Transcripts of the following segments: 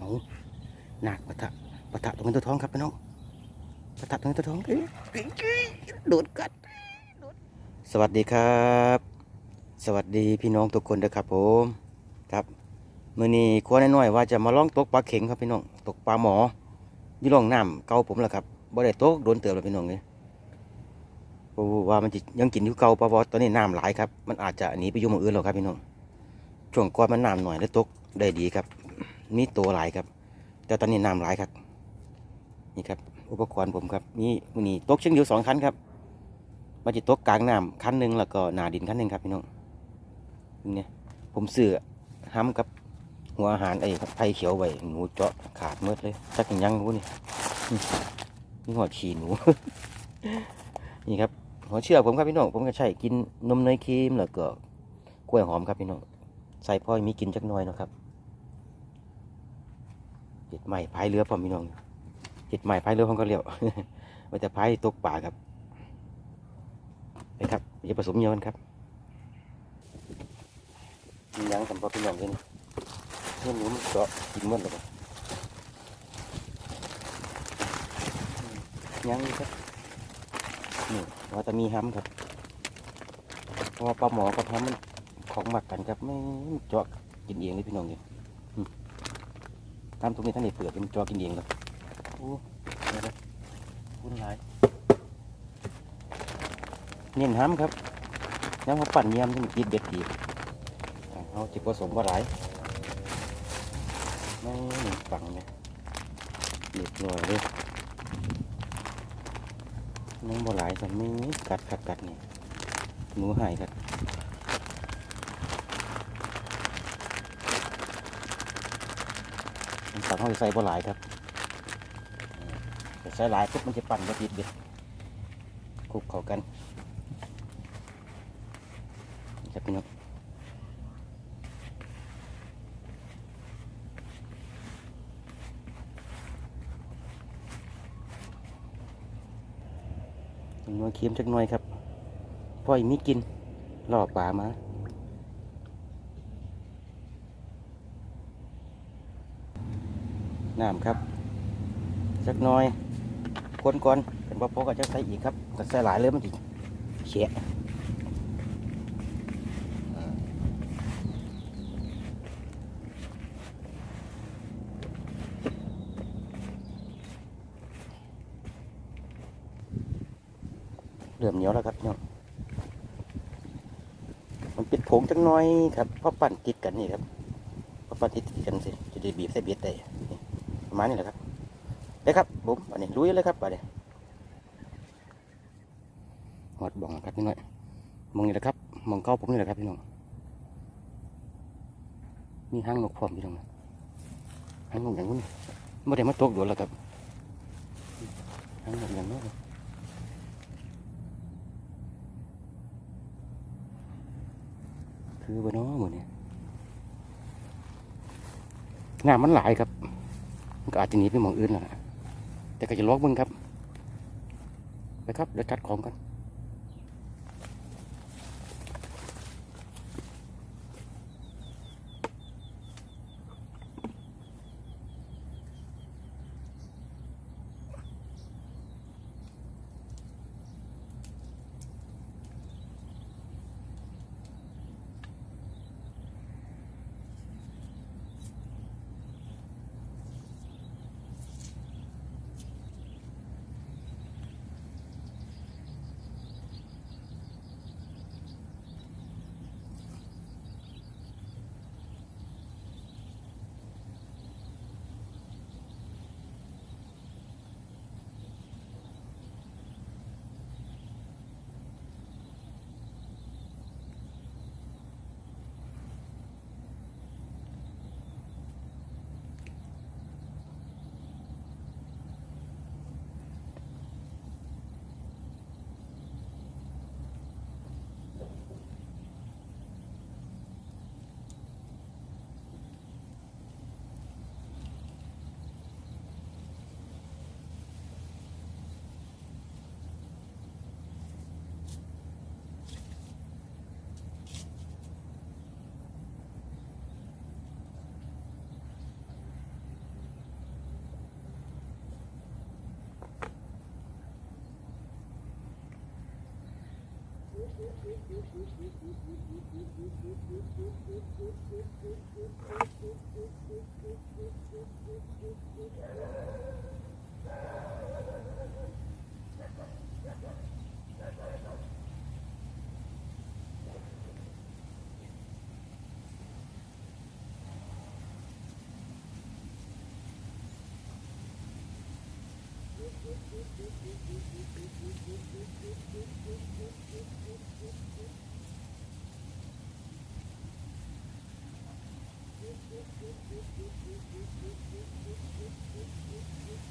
เอาหนักปะทะปะทะตรงเงินตัวทองครับพี่น้องปะทะตรงเงินตัวทองเอ้ยโดดกัดสวัสดีครับ สวัสดีพี่น้องทุกคนเด้อครับผมครับมื้อนี้ครัวน้อยๆว่าจะมาล่องตกปลาเข็งครับพี่น้องตกปลาหมอยู่ร่องน้ำเก่าผมแหละครับบ่ได้ตกโดนเติบแล้วพี่น้องเลยว่ามันยังกินอยู่เก่าเพราว่าตอนนี้น้ำหลายครับมันอาจจะหนีไปอยู่หมองอื่นแล้วครับพี่น้องช่วงก่อนมันน้ำหน่อยแล้วตกได้ดีครับ มีตัวหลายครับ แต่ตอนนี้น้ำหลายครับ นี่ครับ อุปกรณ์ผมครับ นี่มื้อนี้ตกเชียงเดียวสองคันครับมันจะตกกลางน้ำคันหนึ่งแล้วก็หนาดินคันหนึ่งครับพี่น้องเนี่ยผมเสือห้ำกับหัวอาหารไอ้ไผ่เขียวไว้หนูเจาะขาดเมืดเลยจักยังยังรู้นี่นี่หัวฉี่หนู นี่ครับหัวเชื่อกผมครับพี่น้องผมก็ใช้กินนมเนยครีมแล้วก็กล้วยหอมครับพี่น้องใส่พ่อยมีกินจักหน่อยนะครับ เห็ดใหม่พายเรือพร้อมพี่น้องเห็ดใหม่พายเรือผมก็เลี้ยวไว้แต่พายตกป่าครับไปครับอย่าผสมเยอะกันครับมียังสำหรับเป็นอย่างนี้เมื่อหนูมันเจาะกินหมดเลยยังนี่ครับนี่ว่าจะมีห้ำครับเพราะว่าปลาหมอกับห้ำมันของหมักกันครับไม่เจาะกินเองเลยพี่น้องเนี่ย อืมห้ำตรงนี้ท่านได้เปลือกมันเจาะกินเองเลยโอ้เดี๋ยวนะคุณหลายเน้นห้ำครับน้ำเขาปั่นเยี่ยมที่ติดเบ็ดดีอ่าเขาจะผสมว่าหลายไม่ฝังเลยเด็ดหน่อยเลยน้ำบ่หลายแต่ไม่กัดกัดกัดนี่หนูหายครั บมันฝังเขาจะใส่บ่หลายครับใส่หลายปุ๊บมันจะปั่นบ่ติดเบ็ดคลุกเข้ากันครับพี่น้องนัวเค็มจักหน่อยครับพ่อยมีกินหล่อป่ามา น้ำครับจักน่อยคนก่อนเป็นว่าพอก็จะใส่อีกครับก็ใส่หลายเลยมันจะเฉะเริ่มเหนียวแล้วครับพี่น้องมันป็นผงจังน้อยครับเพราะปั่นติดกันนี่ครับเพราะปั่นติดกันสิจะได้บีบใส่เบียดได้ ประมาณนี้แหละครับได้ครับบุ๋มอันนี้ลุยเลยครับอันนี้หอดบ่องครับพี่น้อยมองนี่แหละครับมองเก้าผมนี่แหละครับพี่น้องมีห้างนกพร้อมพี่น้องห้างนกอย่างนู้นไม่ได้มาตกโดนแล้วครับห้างนกอย่างนู้นคือบ่เน้อหมดเนี่ยงานมันหลายครับ มันก็อาจจะหนีไปมองอื่นแล้วนะแต่ก็จะล็อกมึงครับไปครับเดี๋ยวจัดของกัน ตัว Thank you.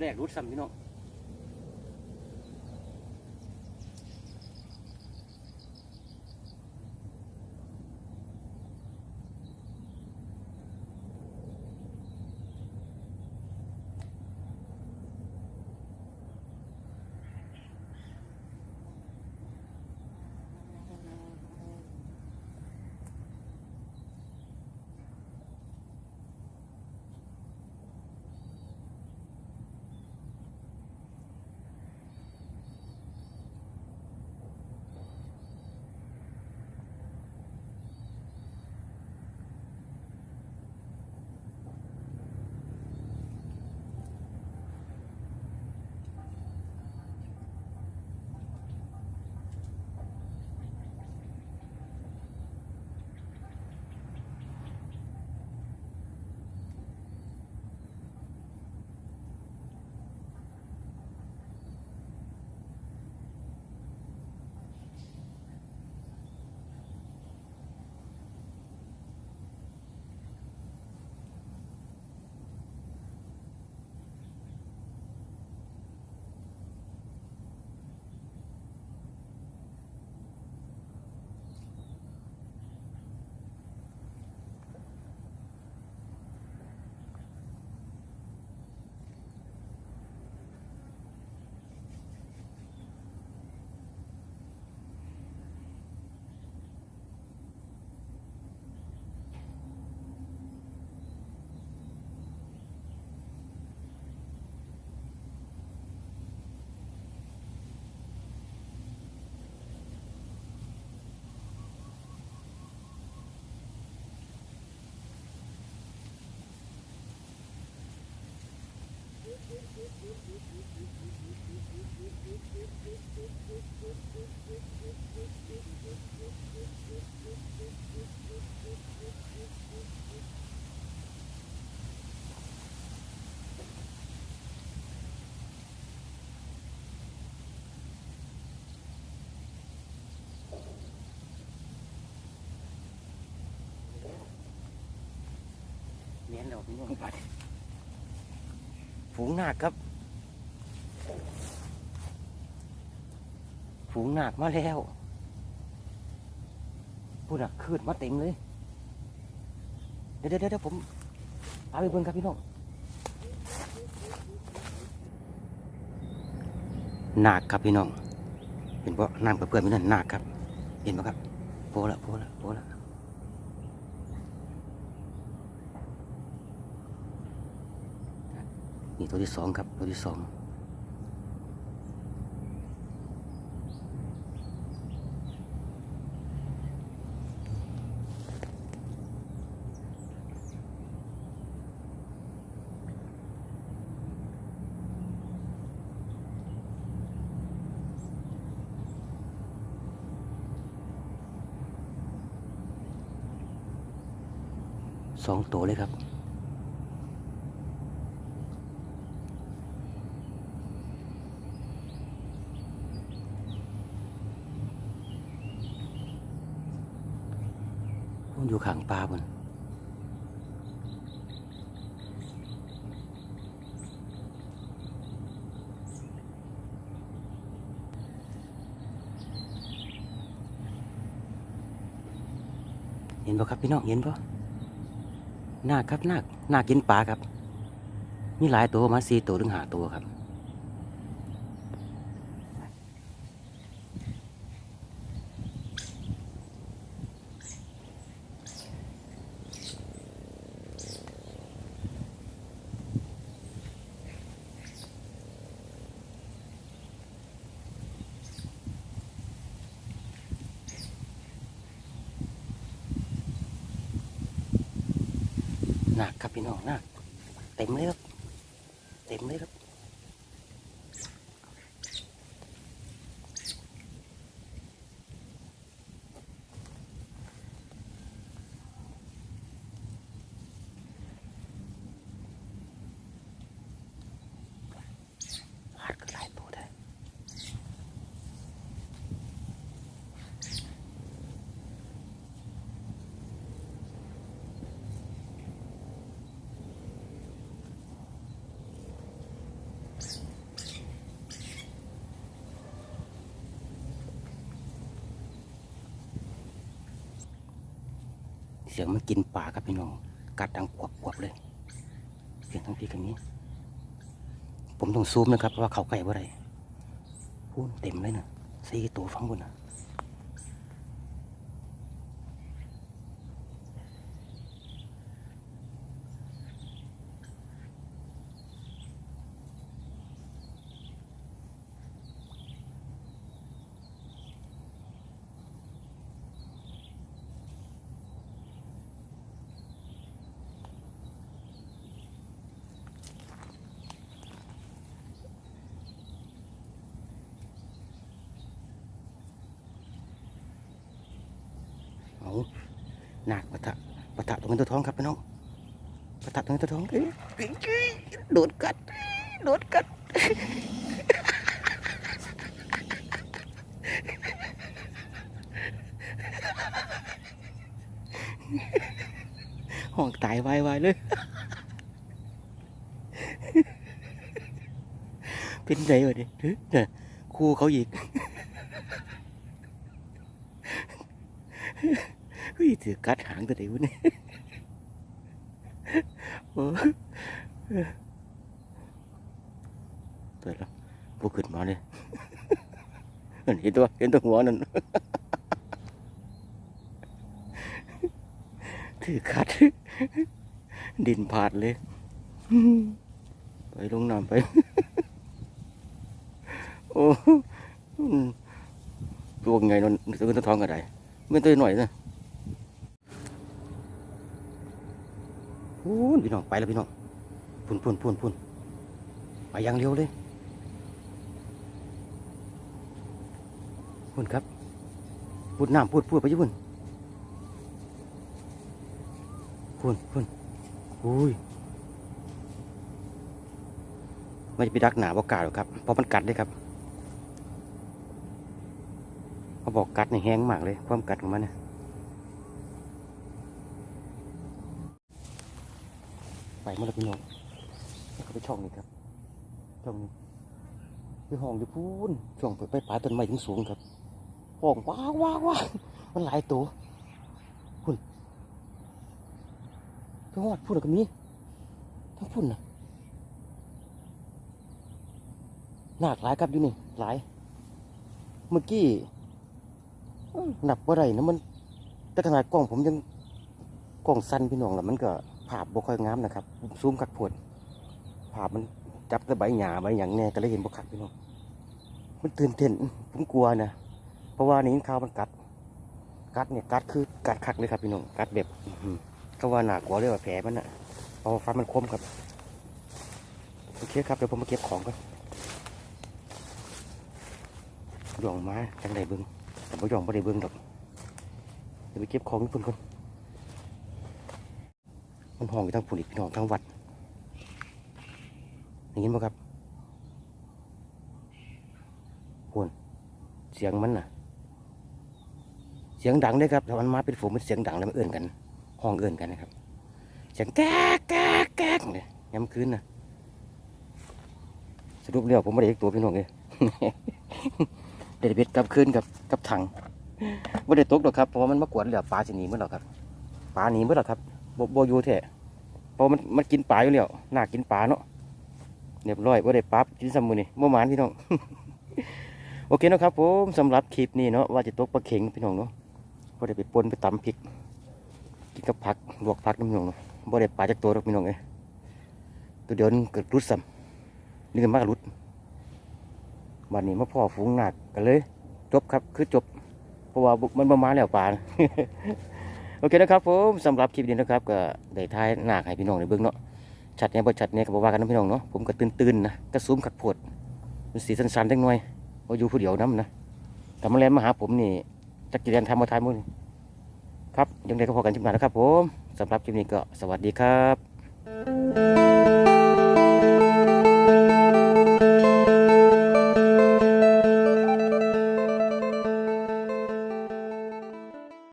แรกรุดซ้ำพี่น้อง ฝูงนาคครับ ฝูงนาคมาแล้วพูดอะคืดมาเต็มเลยเดี๋ยวเดี๋ยวเดี๋ยวผมพาไปเบิ่งครับพี่น้องหนาคครับพี่น้อง เห็นปะน้ำกับเพื่อนพี่นั่นหนาคครับ เห็นปะครับโผล่ละโผล่ละโผล่ละนี่ตัวที่สองครับตัวที่สอง สองตัวเลยครับมันอยู่ขังปลาบนเห็นป่ะครับพี่น้องเห็นป่ะ หน้าครับนาคนากินปลาครับ มีหลายตัวมาสี่ตัวถึงห้าตัวครับ หนักครับพี่น้องนะเต็มเลยครับ เต็มเลยครับพลาดก็หลายตัวได้ เสียงมันกินป่าครับพี่น้อง กัดดังกวบกวบเลย เสียงทั้งพี่กันนี้ ผมต้องซูมนะครับเพราะว่าเขาใกล้ว่ไรพูนเต็มเลยนะสี่ตัวฟังบนนะ หนักปะทะปะทะตัวเงินตัวทองครับพี่น้องปะทะตัวเงินตัวทองเอ้ยเอ้ยเอ้ยโดดกัดโดดกัดห้องตายวายวายเลยเป็นไรวะเนี่ยเฮ้ยน่ะครูเขาอีก ฮ้ยถือกัดหางตัวเดียวะเนี่ยตัวแล้วพวกขึ้นมาเลยเห็นตัวเห็นตัวหัวนั่นถือกัด ดินผาดเลย ไปลงน้ำไป โอ้ตัวไงนนตัวเงินตัวทองก็ได้ไม่ตัวหน่อยนะ พูนพี่น้องไปแล้วพี่น้องพุ่นพุ่นพุ่นพุ่นไปย่างเร็วเลยพุ่นครับพูดน้ำพูดพูดไปยี่พุ่นพุ่นพุ่นอุ้ยไม่จะไปดักหนาบอกกาหรอกครับเพราะมันกัดเลยครับเขาบอกกัดในแห้งมากเลยความกัดของมันเนี่ย ไปมื่อไรพี่น้องเขาไปช่องนี้ครับ ช่องนี้คือห้องอยู่พูนช่องไปไปปลาต้นไม้ถึงสูงครับห้องว้าวว้าวว้ามันหลายตัวพุ่นไปหอดพุ่นแล้วก็มีทั้งพุ่นนะหนักหลายครับอยู่นี่หลาย เมื่อกี้เอ้อนับว่าไรนะมันแต่ขนาดกล้องผมยังกล้องสั้นพี่น้องแหละมันก็ ภาพบ่ค่อยงามนะครับซูมกัดผดภาพมันจับแต่ใบหญ้าใบหยังแน่ก็เลยเห็นบ่คักพี่น้องมันตื่นเต้นผมกลัวนะเพราะว่านี่ข่าวมันกัด กัดเนี่ยกัดคือกัดคักเลยครับพี่น้องกัดแบบก็ว่าหนักกว่าเรียกว่าแผลมันอะเพราะฟันมันคมครับโอเคครับเดี๋ยวผมมาเก็บของก่อนหย่องมาจังไดเบิ้งแต่บ่หย่องบ่ได้เบิ้งดอกเดี๋ยวไปเก็บของญี่ปุ่นก่อน มันห้องทั้งปุ่นอีกพี่น้องทั้งวัดอย่างนี้บ่ครับปุ่นเสียงมันน่ะ เสียงดังเลยครับถ้ามันมาเป็นฝูงมันเสียงดังแล้วมันเอื่นกัน ห้องเอื่นกันนะครับ เสียงแก๊กแก๊กแก๊กเนี่ยย้ำคืนนะสรุปเรียวผมไม่ได้เอกตัวพี่น้องเลยเด็ดเบ็ดกลับคืนกับกับถังไม่ได้ตกหรอกครับเพราะว่ามันมากวนเหลือปลาชนีเมื่อหรอครับปลาหนีเมื่อหรอครับ บบอยูแท้เพราะมันมันกินปลาอยู่แล้วน่ากินปลาเนาะเรียบร้อยว่าได้ปลากินซัมมือนี่เมื่อวานพี่น้องโอเคนะครับผมสำหรับคลิปนี้เนาะว่าจะตกปลาเข็งพี่น้องเนาะว่าได้ไปปนไปตำพริก กินกับผักลวกผักน้ำพี่น้องเนาะว่าได้ปลาจากตัวหรอกพี่น้องเอ้ตัวเดียวนึงเกิดรุดซ้ำนี่ก็มากรุดวันนี้มาพ่อฝูงหนักกันเลย จบครับคือจบ เพราะว่ามันประมาณแล้วปลา โอเคนะครับผมสำหรับคลิปนี้นะครับก็ได้ท้ายหนักให้พี่น้องในเบื้องเนาะชัดเนี่ยบ่ชัดเนี่ยก็บอกว่ากันนะพี่น้องเนาะผมก็ตื่นๆนะกระซูมขัดโพดมันสีสันๆจังหน่อยว่าอยู่ผู้เดียวน้ำนะแต่มาแล้วมาหาผมนี่จักรีเรียนทำมาทายมือนี่ครับยังไงก็พอกันชิมหนานะครับผมสำหรับคลิปนี้ก็สวัสดีครับ